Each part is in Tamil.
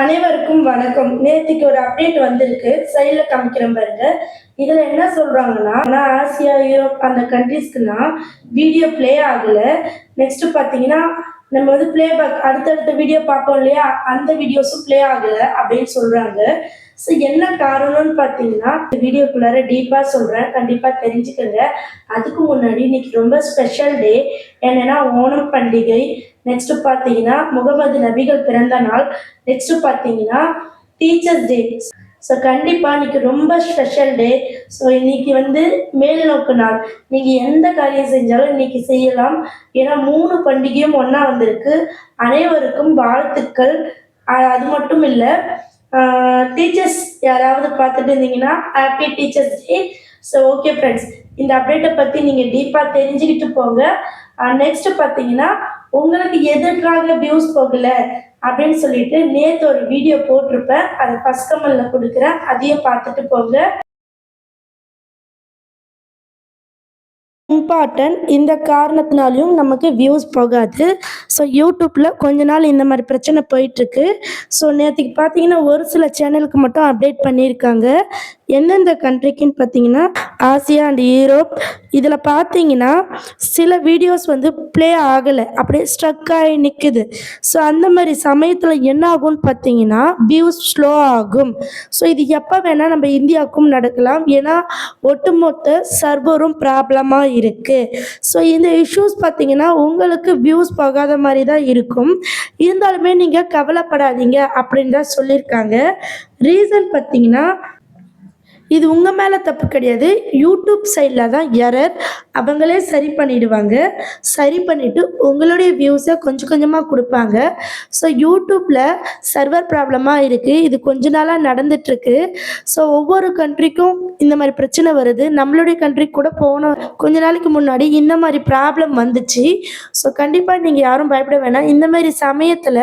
அனைவருக்கும் வணக்கம். நேத்திக்கு ஒரு அப்டேட் வந்திருக்கு. சைடில் காமிக்கிறேன் பாருங்க. இதுல என்ன சொல்றாங்கன்னா ஆனால் ஆசியா யூரோப் அந்த கண்ட்ரீஸ்க்குலாம் வீடியோ ப்ளே ஆகல. நெக்ஸ்ட் பாத்தீங்கன்னா நம்ம வந்து ப்ளே பேக் அடுத்தடுத்த வீடியோ பார்ப்போம் இல்லையா? அந்த வீடியோஸும் ப்ளே ஆகல அப்படின்னு சொல்றாங்க. ஸோ என்ன காரணம்னு பார்த்தீங்கன்னா இந்த வீடியோக்குள்ளார டீப்பாக சொல்கிறேன் கண்டிப்பாக தெரிஞ்சுக்கோங்க. அதுக்கு முன்னாடி இன்னைக்கு ரொம்ப ஸ்பெஷல் டே என்னென்னா ஓணம் பண்டிகை. நெக்ஸ்ட்டு பார்த்தீங்கன்னா முகமது நபிகள் பிறந்த நாள். நெக்ஸ்ட்டு பார்த்தீங்கன்னா டீச்சர்ஸ் டே ஸோ கண்டிப்பாக இன்றைக்கி ரொம்ப ஸ்பெஷல் டே ஸோ இன்னைக்கு வந்து மேல் நோக்கு நாள். நீங்கள் எந்த காரியம் செஞ்சாலும் இன்றைக்கி செய்யலாம். ஏன்னா மூணு பண்டிகையும் ஒன்றா வந்திருக்கு. அனைவருக்கும் வாழ்த்துக்கள். அது மட்டும் இல்லை டீச்சர்ஸ் யாராவது பார்த்துட்டு இருந்தீங்கன்னா happy teachers day so okay friends இந்த அப்டேட்டை பற்றி நீங்கள் டீப்பாக தெரிஞ்சுக்கிட்டு போங்க. நெக்ஸ்ட் பார்த்தீங்கன்னா உங்களுக்கு எதற்காக வியூஸ் போகல அப்படின்னு சொல்லிட்டு நேற்று ஒரு வீடியோ போட்டிருப்பேன். அதை ஃபஸ்ட் கமெண்ட்ல கொடுக்குறேன். அதையும் பார்த்துட்டு போங்க. இம்பார்ட்டன்ட். இந்த காரணத்தினாலையும் நமக்கு வியூஸ் போகாது. ஸோ யூடியூப்பில் கொஞ்ச நாள் இந்த மாதிரி பிரச்சனை போயிட்டுருக்கு. ஸோ நேற்றுக்கு பார்த்தீங்கன்னா ஒரு சில சேனலுக்கு மட்டும் அப்டேட் பண்ணியிருக்காங்க. எந்தெந்த கண்ட்ரிக்குன்னு பார்த்தீங்கன்னா ஆசியா அண்ட் யூரோப் இதில் பார்த்தீங்கன்னா சில வீடியோஸ் வந்து ப்ளே ஆகலை. அப்படியே ஸ்ட்ரக் ஆகி நிற்குது ஸோ அந்த மாதிரி சமயத்தில் என்ன ஆகும்னு பார்த்தீங்கன்னா வியூஸ் ஸ்லோ ஆகும். ஸோ இது எப்போ வேணால் நம்ம இந்தியாவுக்கும் நடக்கலாம். ஏன்னா ஒட்டுமொத்த சர்வரும் ப்ராப்ளமாக இருக்குது ஸோ இந்த இஷ்யூஸ் பார்த்தீங்கன்னா உங்களுக்கு வியூஸ் போகாத மாதிரி தான் இருக்கும். இருந்தாலுமே நீங்கள் கவலைப்படாதீங்க அப்படின்னு தான் சொல்லியிருக்காங்க. ரீசன் பார்த்தீங்கன்னா இது உங்கள் மேலே தப்பு கிடையாது. யூடியூப் சைடில் தான் எரர் அவங்களே சரி பண்ணிடுவாங்க. சரி பண்ணிவிட்டு உங்களுடைய வியூஸை கொஞ்சம் கொஞ்சமாக கொடுப்பாங்க. ஸோ யூடியூப்பில் சர்வர் ப்ராப்ளமாக இருக்குது இது கொஞ்ச நாளாக நடந்துட்டுருக்கு. ஸோ ஒவ்வொரு கண்ட்ரிக்கும் இந்த மாதிரி பிரச்சனை வருது. நம்மளுடைய கண்ட்ரிக்கு கூட போன கொஞ்ச நாளைக்கு முன்னாடி இந்த மாதிரி ப்ராப்ளம் வந்துச்சு. ஸோ கண்டிப்பாக நீங்கள் யாரும் பயப்பட வேணாம். இந்த மாதிரி சமயத்தில்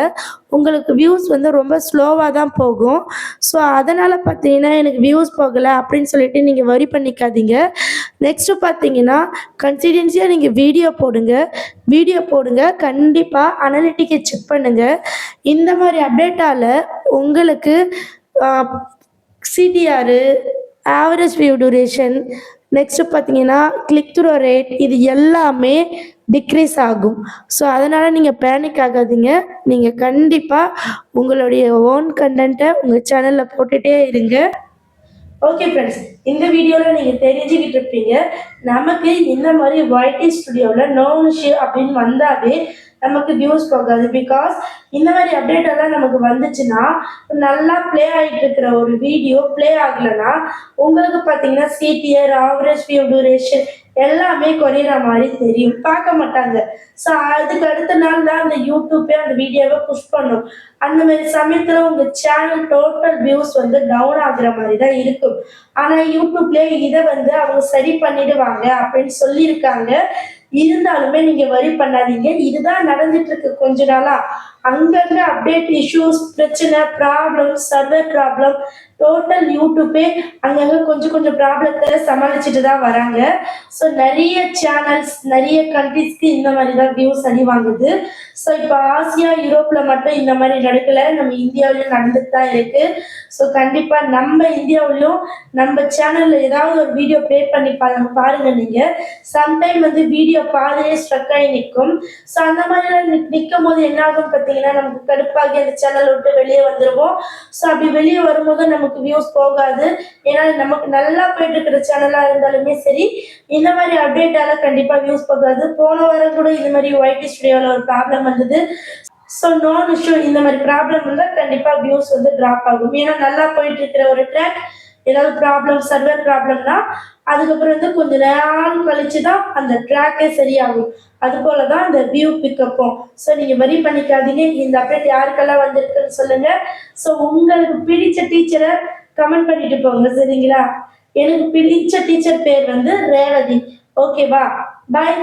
உங்களுக்கு வியூஸ் வந்து ரொம்ப ஸ்லோவாக தான் போகும். ஸோ அதனால் பார்த்தீங்கன்னா எனக்கு வியூஸ் போகலை அப்படின்னு சொல்லிட்டு நீங்கள் வரி பண்ணிக்காதீங்க. நெக்ஸ்ட்டு பார்த்தீங்கன்னா கன்சிடென்சியாக நீங்கள் வீடியோ போடுங்க. வீடியோ போடுங்க. கண்டிப்பாக அனலிட்டிக்கை செக் பண்ணுங்கள் இந்த மாதிரி அப்டேட்டால் உங்களுக்கு CTR average view duration next பார்த்தீங்கன்னா கிளிக் த்ரோ ரேட் இது எல்லாமே டிக்ரீஸ் ஆகும். ஸோ அதனால் நீங்கள் பேனிக் ஆகாதீங்க. நீங்கள் கண்டிப்பாக உங்களுடைய ஓன் கண்டென்ட்டை உங்கள் சேனலில் போட்டுகிட்டே இருங்க. ஓகே ஃப்ரெண்ட்ஸ் இந்த வீடியோவில் நீங்கள் தெரிஞ்சுக்கிட்டு இருப்பீங்க நமக்கு இந்த மாதிரி ஒய்டி ஸ்டுடியோவில் நோ இஷ்யூ அப்படின்னு வந்தாவே நமக்கு வியூஸ் போகாது. பிகாஸ் இந்த மாதிரி அப்டேட் எல்லாம் நமக்கு வந்துச்சுன்னா நல்லா ப்ளே ஆகிட்டு இருக்கிற ஒரு வீடியோ ப்ளே ஆகலைன்னா உங்களுக்கு பார்த்தீங்கன்னா சிடிஆர் ஆவரேஜ் வியூ டூரேஷன் எல்லாமே குறையிற மாதிரி தெரியும். பார்க்க மாட்டாங்க. ஸோ அதுக்கு அடுத்த நாள் தான் அந்த யூடியூப்பே அந்த வீடியோவை புஷ் பண்ணும். அந்த மாதிரி சமயத்தில் உங்கள் சேனல் டோட்டல் வியூஸ் வந்து டவுன் ஆகுற மாதிரி தான் இருக்கும். ஆனால் யூடியூப்லேயே இதை வந்து அவங்க சரி பண்ணிடுவாங்க அப்படின்னு சொல்லியிருக்காங்க. இருந்தாலுமே நீங்க வரி பண்ணாதீங்க. இதுதான் நடந்துட்டு இருக்கு கொஞ்ச நாளா. அங்கங்க அப்டேட் இஷ்யூஸ் பிரச்சனை ப்ராப்ளம் சர்வர் ப்ராப்ளம் டோட்டல் யூடியூப்பே அங்கங்க கொஞ்சம் கொஞ்சம் ப்ராப்ளத்தை சமாளிச்சுட்டு தான் வராங்க. ஸோ நிறைய சேனல்ஸ் நிறைய கண்ட்ரிஸ்க்கு இந்த மாதிரி தான் வியூஸ் அடி வாங்குது. ஸோ இப்போ ஆசியா யூரோப்பில் மட்டும் இந்த மாதிரி நடக்கலை. நம்ம இந்தியாவிலையும் நடந்துட்டு தான் இருக்கு. ஸோ கண்டிப்பாக நம்ம இந்தியாவிலையும் நம்ம சேனலில் ஏதாவது ஒரு வீடியோ ப்ளே பண்ணி பாருங்க பாருங்க நீங்கள் சம்டைம் வந்து வீடியோ பாதிலே ஸ்ட்ரக் ஆகி நிற்கும். ஸோ அந்த மாதிரிலாம் நிற்கும் போது என்ன ஆகும் பார்த்தீங்கன்னா நமக்கு கடுப்பாகி அந்த சேனல் விட்டு வெளியே வந்துடுவோம் ஸோ அப்படி வெளியே வரும்போது நமக்கு வியூஸ் போகாது. ஏன்னா நமக்கு நல்லா போயிட்டு இருக்கிற சேனலாக இருந்தாலுமே சரி இந்த மாதிரி அப்டேட்டால கண்டிப்பாக வியூஸ் போகாது. போன வாரம் கூட இது மாதிரி ஒய்டி ஸ்டுடியோவில் ஒரு ப்ராப்ளம் பண்ணுது ஸோ நான் இஷ்யூ இந்த மாதிரி ப்ராப்ளம் இருந்தால் கண்டிப்பாக வியூஸ் வந்து ட்ராப் ஆகும். ஏன்னா நல்லா போயிட்டு இருக்கிற ஒரு ட்ராக் ஏதாவது ப்ராப்ளம் சர்வர் ப்ராப்ளம்னா அதுக்கப்புறம் வந்து கொஞ்சம் நேரம் கழிச்சு தான் அந்த ட்ராக்கே சரியாகும். அது போல தான் அந்த வியூ பிக்கப்பும் ஸோ நீங்கள் வரி பண்ணிக்காதீங்க. இந்த அப்டேட் யாருக்கெல்லாம் வந்திருக்குன்னு சொல்லுங்க. ஸோ உங்களுக்கு பிடிச்ச டீச்சரை கமெண்ட் பண்ணிட்டு போங்க சரிங்களா? எனக்கு பிடிச்ச டீச்சர் பேர் வந்து ரேவதி. ஓகேவா பாய்